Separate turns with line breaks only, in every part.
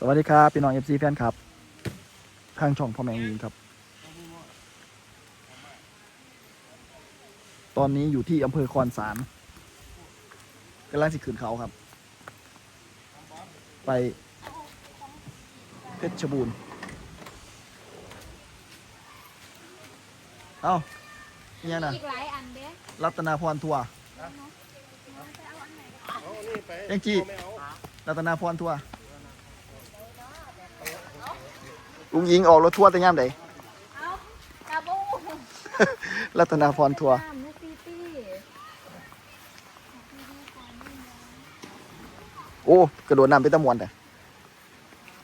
สวัสดีครับ พี่น้องเอฟซีแฟนครับ ทางช่องพ่อแมงยิงครับ ตอนนี้อยู่ที่อำเภอคอนสารกำลังสิขึ้นเขาครับ ไปเพชรบูรณ์ เอ้าเนี่ยนะ
อีกหลายอันเด้
รัตนาพรทัวร์เอ็งจีรัตนาพรทัวร์ ลุงยิงออกรถทัวร์แต่ย่ามใด
เอากระบู
รัตนาพรทัวร์
ตามนุตีตี้
โอ้ กระโดดน้ำไปตะมวนแต่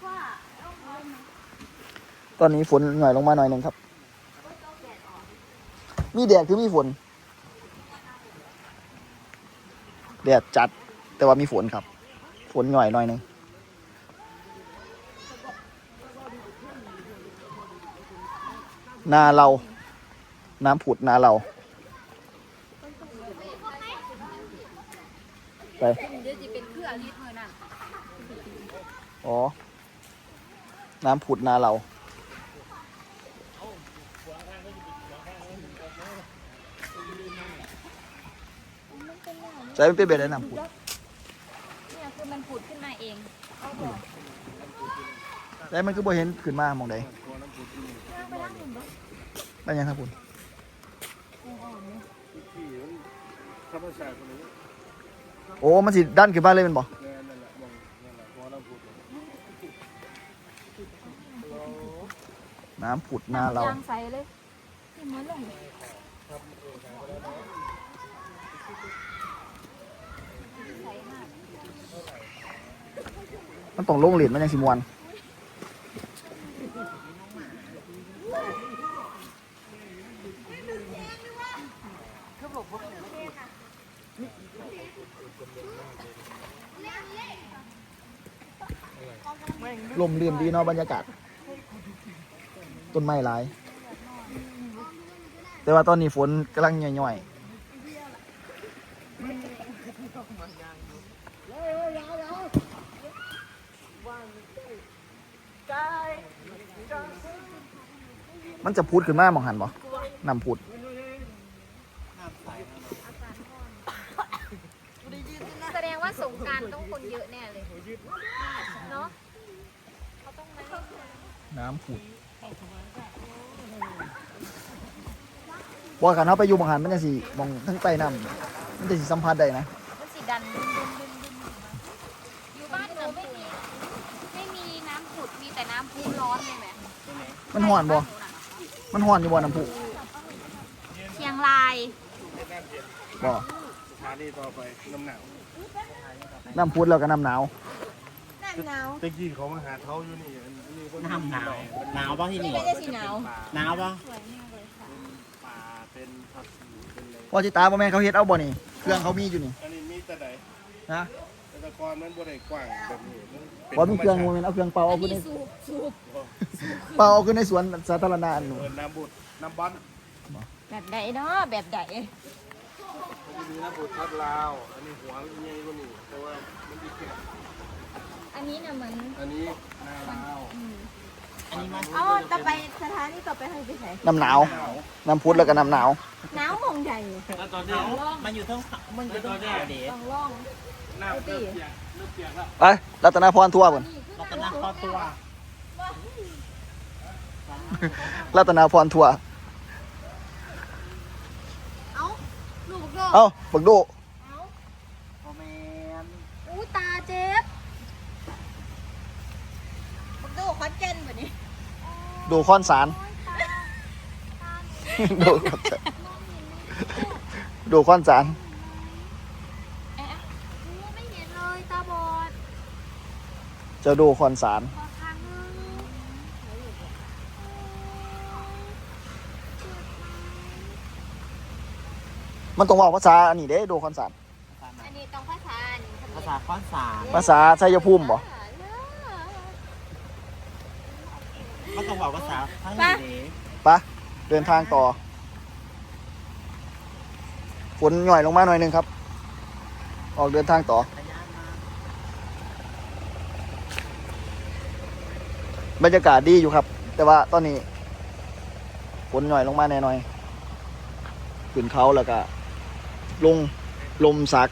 ว่า
ตอนนี้ฝนหน่อยลงมาหน่อยหนึ่งครับ มีแดดคือมีฝน แดดจัดแต่ว่ามีฝนครับ ฝนหน่อยหน่อยหนึ่ง นาเรา น้ำผุดนาเรา ไป
เดี๋ยวจะเป็นเครื่องรีดมือนั่น
อ๋อ น้ำผุดนาเรา ใช้เป็นเป็นอะไรน้ำผุด
เนี่ยคือมันผุดขึ้นมาเอง
แล้วมันก็บ่เห็นขึ้นมามองใด ได้ยังครับคุณ
ธรรมชาติคนนี้
โอ้ มันสิด้านขึ้นมาเลยแมันบ่
แน่นั่นแหละมองนั่นแหละพอเราพูดเลย
น้ำผุดนาเรา
ยางใสเลยที่เหมือนลงใสมาก
มันต้องลงเหรียญมันยังสิมวน ลมเรียมดีเนาะบรรยากาศ ต้นไม้หลาย แต่ว่าตอนนี้ฝนกำลังย่อยๆมันจะพูดขึ้นมาหมองหันบ่นำพูด
แสดงว่าสงกรารต้องคนเยอะแน่เลย เนาะ
น้ำผุดว่ากันเขาไปอยู่หมองหันมันจะสิหมองทั้งใต้น้ำมันจะสิสัมผัสได้นะ
มันสีดันดึงดึงดึงดึงอยู่บ้านหนูไม่มีไม่มีน้ำผุดมีแต่น้ำพุร้อนเลยไหม
มันห่อนบ่ มันห่อนอยู่บ่น้ำผุ
เชียงราย
บ่
สถานีต่อไปน้ำหนาว
น้ำพุดแล้วก็น้ำหนาว
หนาว
ตะกี้เขามาหาเท้าอยู่นี่อันนี้คน
น้ำหนาวหนาวป่ะที่นี่
ไม่ได้สีหนาว
หนาวป่ะ
ป่าเป็นผักชีเป็นอะไร
พ่อจิตาบ่แม่นเขาเฮ็ดเอาบ่นี่ เครื่องเขามีอยู่นี่
อันนี้มีแต่ไหน
นะ
แต่ตะกอนมันบ่ได้กว้างแบบนี้มันเป็น
บ่มีเครื่อง
ธ
บ่
รรม
แม่
ชาติ
นเอาเครื่องเป่าเอาขึ้นใน
สูบสูบ
เป่าเอาขึ้นในสวนสาธารณะอันนู้น
เปิดน้ำบุตรน้ำบอล
แบบใดเนาะแบบใด
มันจะมีน้ำบุตรทัดลาว อันนี้หัวมันใหญ่กว่านี้แต่ว่ามันดีแค่
อันนี้น่ะเหมือน
อันนี้นาลาว
อันนี้มัน
อ๋อต่อไปสถานีต่อไปให้ไปไหน
น้ำหนาวน้ำพุดแล้วก็น้ำหนาว
หนาวมองใหญ่
แล้วตอนนี้
มันอยู่ทั้งมันอยู่ทั้งเขาเด๋
ลองล่อง
น้ำเริ่มเปียกเริ่มเปียกแล้ว
ไปรัตนพรทัวร์พุ่น
รัตนครตัว
รัตนพรทัวร์
เอ้าลูกโลก
เอ้าบักโด
เอ้า
โอแมน
อู้ตาเจ็บ
ผม ดูคอนเจนแบบนี้
ดูคอนสาร ดูคอนสารดูคอนสาร
เอ๊ะอู้ไม่เห็นเลยตาบอด
จะดูคอนสาร
ขอครั้งนึง
มันต้องเว่าภาษาอันนี้เด้ดูคอนสาร
อันนี้ต้องภาษาอันนี้
ภาษาข้อนสาร
ภาษาชัยภูมิบ่
มันต้องบอกภาษา ทั้งนี้
ปะเดินทางต่อ ฝนหน่อยลงมาหน่อยหนึงครับ ออกเดินทางต่อ บรรยากาศดีอยู่ครับ แต่ว่าตอนนี้ฝนหน่อยลงมาแน่หน่อยขึ้นเขาแล้วก็ ลงลมสัก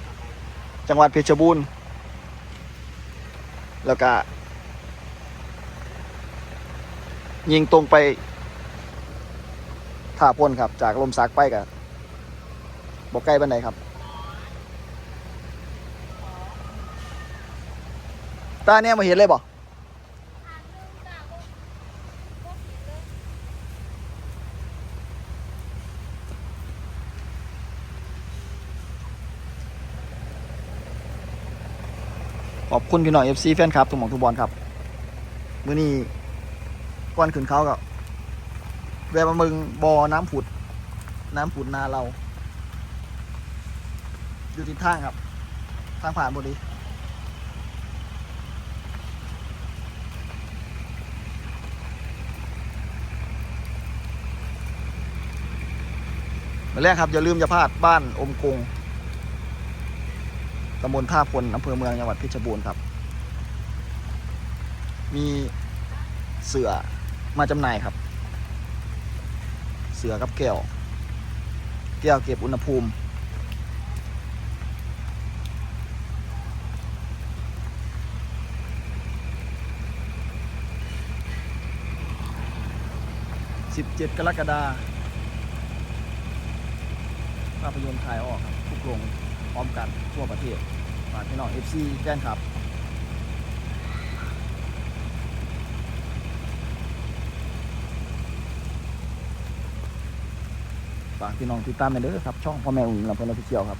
จังหวัดเพชรบูรณ์แล้วก็ ยิงตรงไปท่าพ่นครับ จากลมสักไปกับบอกใกล้บันไดครับ ตาเนี่ยมาเห็นเลยบ่ขอบคุณพี่หน่อย FC แฟนครับทุกหมองทุกบอลครับ มื้อนี้ ก่อนขึ้นเขากับแวะมามึงบอน้ำผุด น้ำผุดนาเรา อยู่ทิศทางครับ ทางผ่านบดีมาแรกครับ อย่าลืมอย่าพลาดบ้านอมกงตำบลท่าพลอำเภอเมืองจังหวัดเพชรบูรณ์ครับ มีเสือ มาจำหน่ายครับ เสือกับแก้ว แก้วเก็บอุณหภูมิ 17 กรกฎาคมภาพยนตร์ถ่ายออกครับ ทุกโรงพร้อมกันทั่วประเทศฝากพี่น้อง FC แจ้งครับ ฝากพี่น้องติดตามไปเด้อครับ ช่องพ่อแม่อุ้งอิงลำเพลินออฟฟิเชียลครับ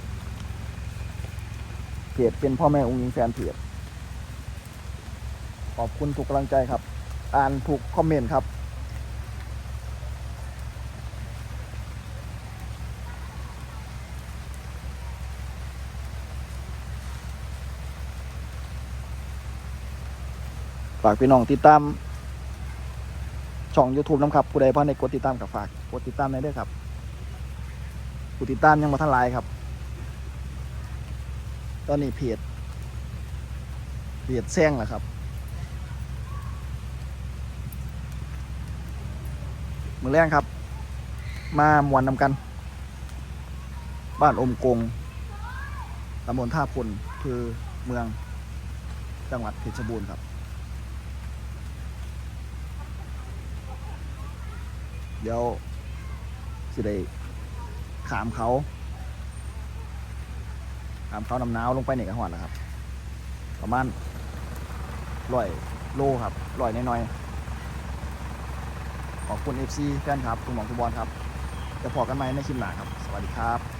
เพจเป็นพ่อแม่อุ้งอิงแฟนเพจขอบคุณทุกกำลังใจครับ อ่านทุกคอมเมนต์ครับ ฝากพี่น้องติดตามช่อง YouTube น้ำครับ ผู้ใดพอในกดติดตามกับฝาก กดติดตามในด้อครับ ผู้ติดตามยังมาทันหลายครับ ตอนนี้เพจเพจแซงแหละครับมือแรกครับ มามวนนำกัน บ้านอมกงตำบลท่าพลคือเมืองจังหวัดเพชรบูรณ์ครับเดี๋ยวสิได้ ขามเขาขามเขานำหนาวลงไปในกระหอนนะครับ ประมาณลอยโลครับลอยน้อยๆขอบคุณ FC แฟนครับคุณหมองทุกบอลครับจะพอกันไหมในคลิปหน้าครับ สวัสดีครับ